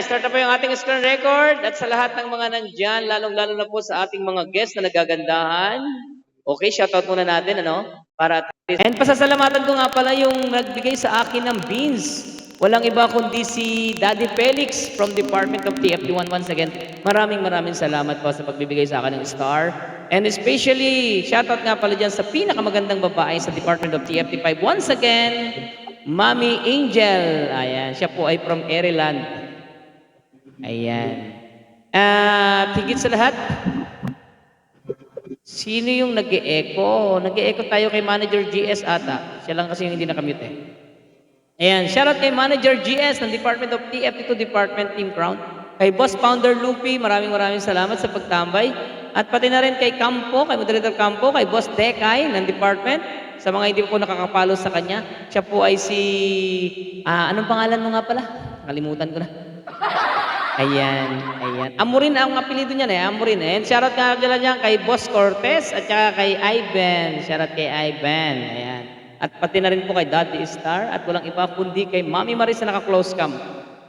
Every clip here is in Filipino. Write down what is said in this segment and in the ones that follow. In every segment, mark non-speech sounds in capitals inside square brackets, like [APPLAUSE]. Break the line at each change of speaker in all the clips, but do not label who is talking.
start na po yung ating screen record at sa lahat ng mga nandyan, lalong-lalo na po sa ating mga guests na nagagandahan. Okay, shoutout muna natin, ano? Para And pasasalamatan ko nga pala yung nagbigay sa akin ng beans. Walang iba kundi si Daddy Felix from Department of TFT1 once again. Maraming maraming salamat po sa pagbibigay sa akin ng star. And especially, shoutout nga pala dyan sa pinakamagandang babae sa Department of TFT5 once again, Mami Angel. Ayan, siya po ay from Maryland. Ayan. At higit sa lahat, sino yung nag echo nag echo tayo kay Manager GS ata. Siya lang kasi yung hindi nakamute eh. Ayan, shoutout kay Manager GS ng Department of TFT2 Department Team Crown. Kay Boss Founder Lupi, maraming maraming salamat sa pagtambay. At pati na rin kay Campo, kay Moderator Campo, kay Boss Dekay ng Department. Sa mga hindi po nakakapalo sa kanya, siya po ay si... ah anong pangalan mo nga pala? Nakalimutan ko na. Ayan, ayan. Amurin ang apelido niya eh, Amurin. And shoutout nga pala dyan kay Boss Cortez at saka kay Ivan. Shoutout kay Ivan. Ayan. At pati na rin po kay Daddy Star at walang iba kundi kay Mami Maris na naka-close cam.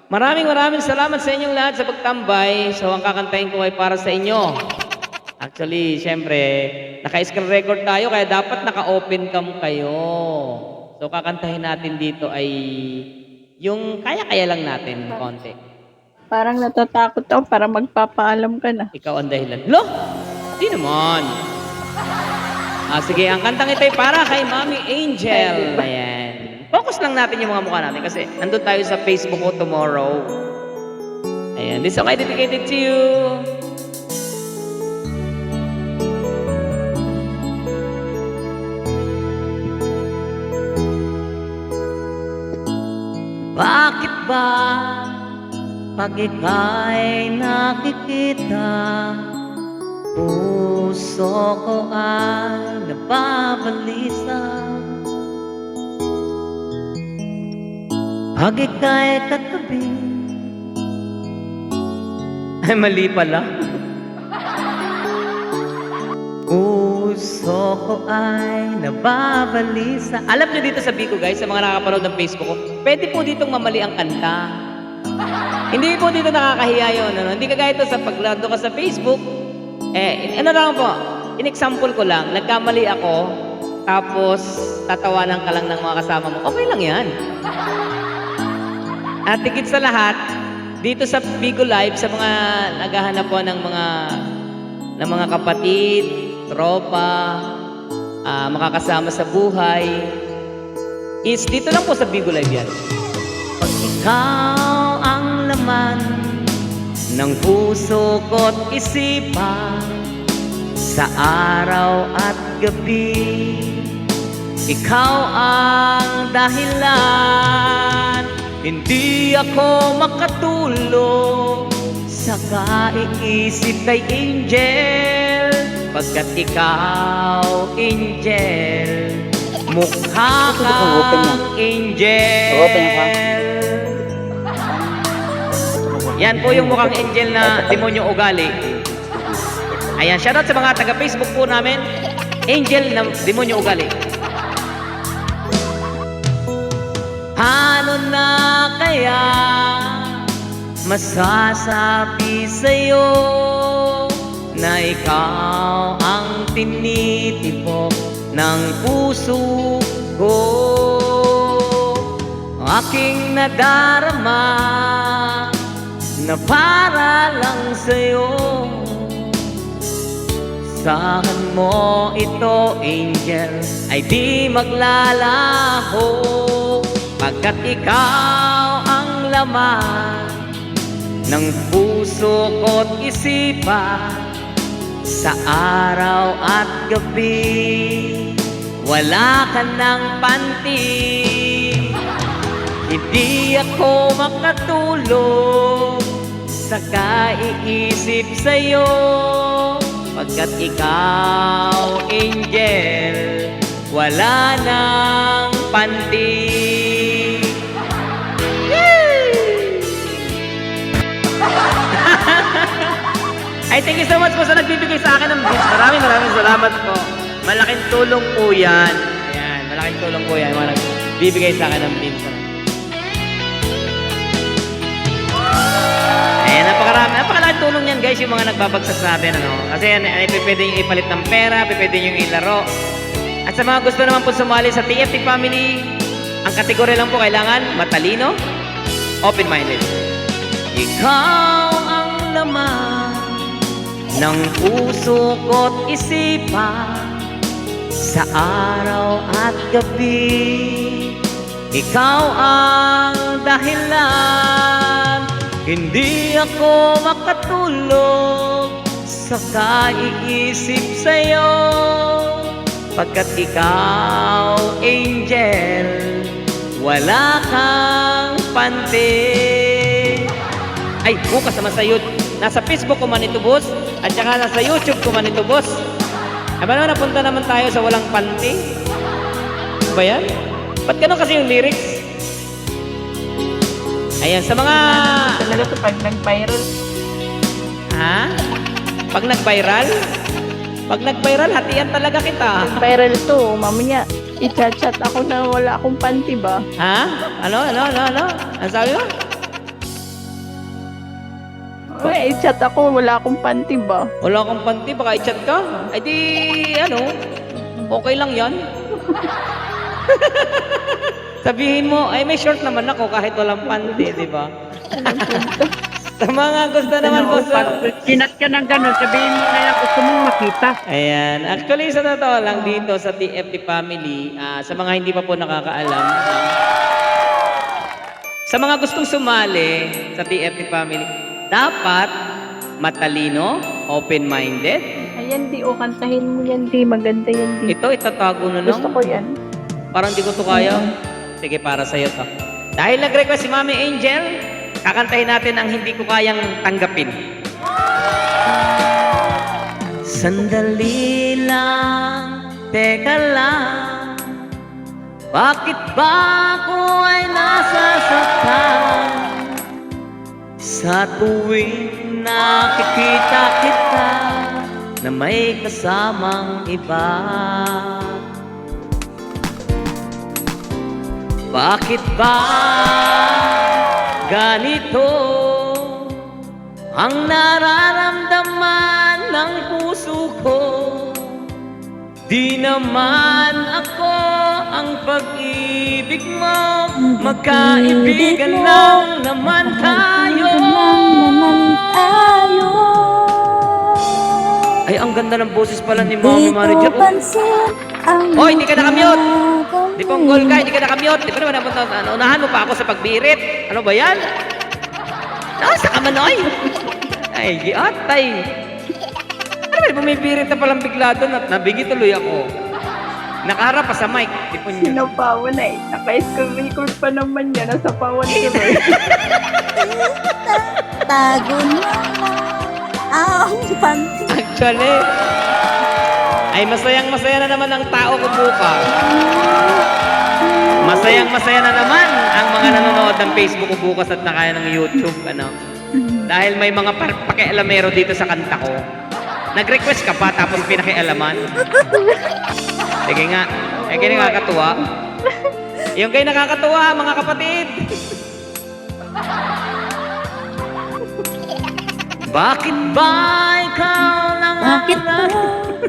Maraming maraming salamat sa inyong lahat sa pagtambay. So ang kakantahin ko ay para sa inyo. Actually, syempre, naka-screen record tayo kaya dapat naka-open cam kayo. So kakantahin natin dito ay yung kaya-kaya lang natin konti.
Parang natatakot ako para magpapaalam ka na.
Ikaw ang dahilan. Lo! Di naman. Ah, sige, ang kantang ito ay para kay Mami Angel. Ayan. Focus lang natin yung mga mukha natin kasi nandun tayo sa Facebook ko tomorrow. Ayan. This song ay dedicated to you. Bakit ba pag ika'y nakikita Puso ko ay nababalisa Pag ika'y katabi Ay, mali pala. Puso ko ay nababalisa. Alam niyo dito sa Bico guys, sa mga nakapanood ng Facebook ko, pwede po ditong mamali ang kanta. Hindi po dito nakakahiya yun. Ano? Hindi kagaya ito sa paglado ka sa Facebook. Eh, ano lang po, in-example ko lang, nagkamali ako, tapos tatawanan ka lang ng mga kasama mo, okay lang yan. At higit sa lahat, dito sa Bigo Live, sa mga naghahanap po ng mga ng mga kapatid, tropa, ah, makakasama sa buhay, is dito lang po sa Bigo Live yan. Pag ikaw laman ng puso ko't isipan sa araw at gabi, ikaw ang dahilan. Hindi ako makatulog sa kaiisip kay Angel Pagkat ikaw, Angel. Mukha kang Angel Yan po yung mukhang angel na demonyo ugali. Ayan, shoutout sa mga taga-Facebook po namin. Angel na demonyo ugali. Paano na kaya masasabi sa'yo na ikaw ang tinitibok ng puso ko? Aking nadarama na para lang sa'yo. Saan mo ito, angel, ay di maglalaho. Pagkat ikaw ang laman ng puso ko't isipan Sa araw at gabi, wala ka ng panty. Hindi ako makatulog sa kaiisip sa'yo Pagkat ikaw, angel, wala nang panty [LAUGHS] Ay, thank you so much po sa nagbibigay sa akin ng beats. Maraming maraming salamat po. Malaking tulong po yan. Ayan, malaking tulong po yan. Mga nagbibigay sa akin ng beats. Nakakatulong yan guys yung mga nagbabagsak sa atin ano. Kasi yan, ay, pwede yung ipalit ng pera, pwede yung ilaro. At sa mga gusto naman po sumali sa TFT Family, ang kategorya lang po kailangan matalino, open-minded. Ikaw ang laman ng puso ko't isipan sa araw at gabi. Ikaw ang dahilan Hindi ako makatulog Sa kaiisip sa'yo. Pagkat ikaw, angel Wala kang pante Ay, bukas naman sa YouTube. Nasa Facebook ko man ito, boss. At saka nasa YouTube ko man ito, boss. Aba naman, napunta naman tayo sa walang panty. Ba yan? Ba't ganun kasi yung lyrics? Ayan, sa mga...
Talaga to pag nag-viral.
Ha? Pag nag-viral? Pag nag-viral, hatian talaga kita.
Viral to, mamaya. I-chat-chat ako na wala akong panty ba?
Ha? Ano? Ano? Ano? Ano? Ano sabi mo?
Ay, i-chat ako, wala akong panty ba?
Wala akong panty, baka i-chat ka. Ay di, ano, okay lang yan. [LAUGHS] Sabihin mo, ay may short naman ako kahit walang panty, di ba? sa mga gusto naman po sa...
Sinat ka ng gano'n, sabihin mo na lang gusto mong makita.
Ayan. Actually, sa totoo lang dito sa TFT family, ah, sa mga hindi pa po nakakaalam, sa mga gustong sumali sa TFT family, dapat matalino, open-minded.
Ayan, di, o, kantahin mo yan, di. Maganda yan, di.
Ito, itatago na lang.
Gusto ko yan.
Parang di ko to kaya. Sige, para sa'yo to. Dahil nag-request si Mami Angel, kakantahin natin ang hindi ko kayang tanggapin. Sandali lang, teka lang, bakit ba ako ay nasasaktan? Sa tuwing nakikita kita na may kasamang iba. Bakit ba ganito ang nararamdaman ng puso ko? Di naman ako ang pag-ibig mo Magkaibigan lang naman tayo Ay, ang ganda ng boses pala ni Mommy Manager Oh. Hoy, hindi ka nakamute! Di ponggol ka, hindi ka nakamute. Di ba naman napunta, ano, unahan mo pa ako sa pagbirit. Ano ba yan? Nasa ka man, oy! Ay, giatay. Ano ba, bumibirit na palang bigla doon at nabigi tuloy ako. Nakaharap pa sa mic. Di po niya.
Sinapawan na eh. Naka-school record pa naman yan. Nasa pawan tuloy.
Tago na lang ang panty.
Actually, ay masayang masaya na naman ang tao ko bukas. Masayang masaya na naman ang mga nanonood ng Facebook ko bukas at nakaya ng YouTube. Ano? Dahil may mga pakialamero dito sa kanta ko. Nag-request ka pa tapos pinakialaman. Sige nga. Eh, kaya nakakatuwa. Yung kayo nakakatuwa, mga kapatid. Bakit ba ikaw
Bakit ba?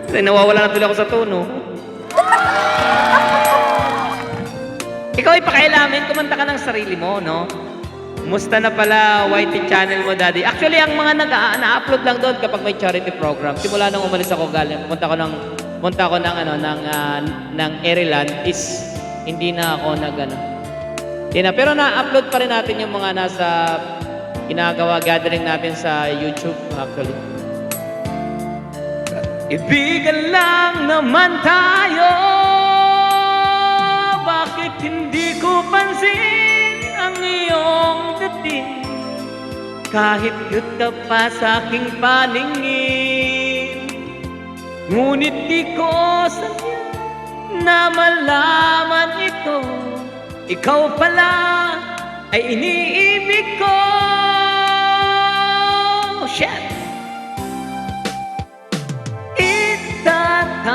Kasi nawawala na tuloy ako sa tono. Ikaw ay pakialamin, kumanta ka ng sarili mo, no? Musta na pala YT channel mo, Daddy? Actually, ang mga nag na-upload lang doon kapag may charity program. Simula nang umalis ako galing, pumunta ko ng pumunta ko ng ano ng ah, ng Eriland is hindi na ako nag ano. Na, pero na-upload pa rin natin yung mga nasa ginagawa gathering natin sa YouTube actually. Ibigan lang naman tayo. Bakit hindi ko pansin ang iyong dating? Kahit cute ka pa sa aking paningin. Ngunit di ko sadya na malaman ito. Ikaw pala ay iniibig ko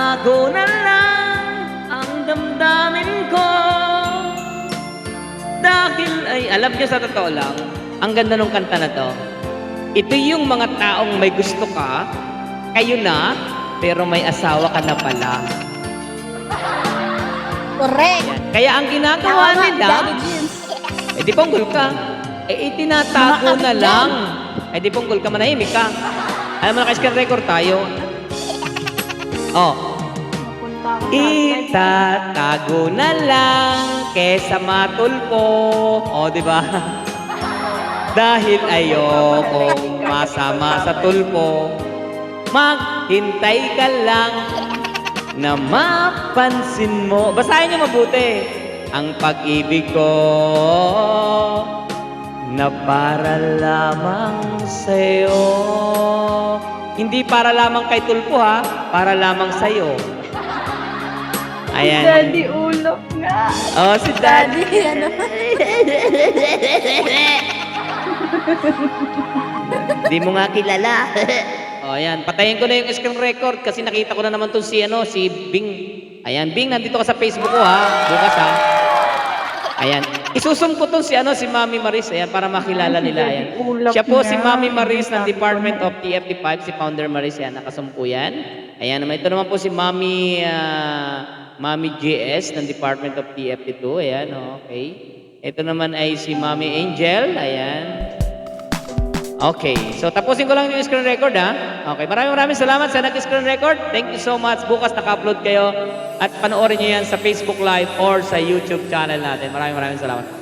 Itatago na lang ang damdamin ko Dahil ay, alam niyo sa totoo lang, ang ganda ng kanta na to. Ito yung mga taong may gusto ka, kayo na, pero may asawa ka na pala.
Correct.
Yan. Kaya ang ginagawa
Tama,
nila, eh di punggol ka. Eh itinatago na lang. Eh di punggol ka, manahimik ka. Alam mo na, kasi record tayo. Oh, Itatago na lang kesa matulpo. O, di ba? [LAUGHS] Dahil ayokong masama sa tulpo, maghintay ka lang na mapansin mo. Basahin niyo mabuti. Ang pag-ibig ko na para lamang sa'yo. Hindi para lamang kay tulpo ha, para lamang sa'yo. Ayan.
Daddy ulok nga.
Oh, si Daddy.
Daddy, ano?
Di mo nga kilala. oh, ayan. Patayin ko na yung screen record kasi nakita ko na naman tong si, ano, si Bing. Ayan, Bing, nandito ka sa Facebook ko ha. Bukas ha. Ayan. Isusum ko tong si, ano, si Mami Maris. Ayan, para makilala nila. Ayan. Siya po si Mami Maris ng Department of TFT5. Si Founder Maris. Ayan, nakasumpo yan. Ayan naman. Ito naman po si Mami, ah, Mami JS ng Department of TFT2. Ayan, okay. Ito naman ay si Mami Angel. Ayan. Okay, so tapusin ko lang yung screen record ha. Okay, maraming maraming salamat sa nag-screen record. Thank you so much. Bukas naka-upload kayo at panoorin nyo yan sa Facebook Live or sa YouTube channel natin. Maraming maraming salamat.